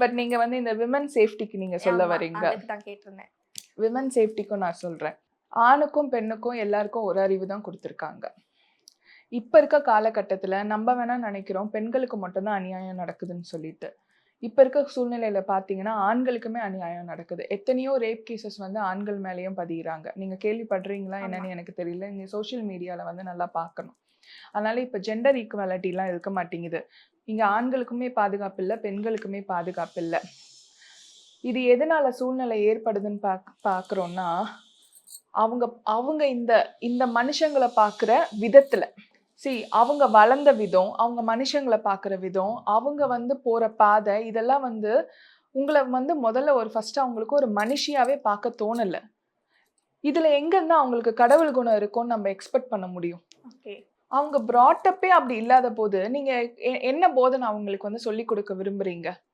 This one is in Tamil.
பட் நீங்க வந்து இந்த விமன் சேஃப்டிக்கு நீங்க சொல்ல வரீங்க தான் கேட்டிருந்தேன். விமன் சேஃப்டிக்கும் நான் சொல்றேன். ஆணுக்கும் பெண்ணுக்கும் எல்லாருக்கும் ஒரு அறிவு தான் கொடுத்துருக்காங்க. இப்ப இருக்க காலகட்டத்துல நம்ம வேணா நினைக்கிறோம் பெண்களுக்கு மட்டும்தான் அநியாயம் நடக்குதுன்னு சொல்லிட்டு. இப்ப இருக்க சூழ்நிலையில பாத்தீங்கன்னா ஆண்களுக்குமே அநியாயம் நடக்குது. எத்தனையோ ரேப் கேசஸ் வந்து ஆண்கள் மேலேயும் பதிகிறாங்க நீங்க கேள்விப்படுறீங்களா என்னன்னு எனக்கு தெரியல. நீங்க சோஷியல் மீடியால வந்து நல்லா பார்க்கணும் அதனால இப்ப ஜெண்டர் ஈக்குவாலிட்டிலாம் இருக்க மாட்டேங்குது. இங்க ஆண்களுக்குமே பாதுகாப்பு இல்லை பெண்களுக்குமே பாதுகாப்பு இல்லை. இது எதனால சூழ்நிலை ஏற்படுதுன்னு பாக் பார்க்குறோம்னா அவங்க அவங்க இந்த இந்த மனுஷங்களை பார்க்குற விதத்துல. சி அவங்க வளர்ந்த விதம் அவங்க மனுஷங்களை பார்க்குற விதம் அவங்க வந்து போற பாதை இதெல்லாம் வந்து உங்களை வந்து முதல்ல ஒரு ஃபர்ஸ்ட் அவங்களுக்கு ஒரு மனுஷியாவே பார்க்க தோணல. இதுல எங்க இருந்து அவங்களுக்கு கடவுள் குணம் இருக்கும்னு நம்ம எக்ஸ்பெக்ட் பண்ண முடியும்? ஓகே அவங்க ப்ராட்டப்பே அப்படி இல்லாத போது நீங்க எ- என்ன போதனை அவங்களுக்கு வந்து சொல்லி கொடுக்க விரும்புறீங்க?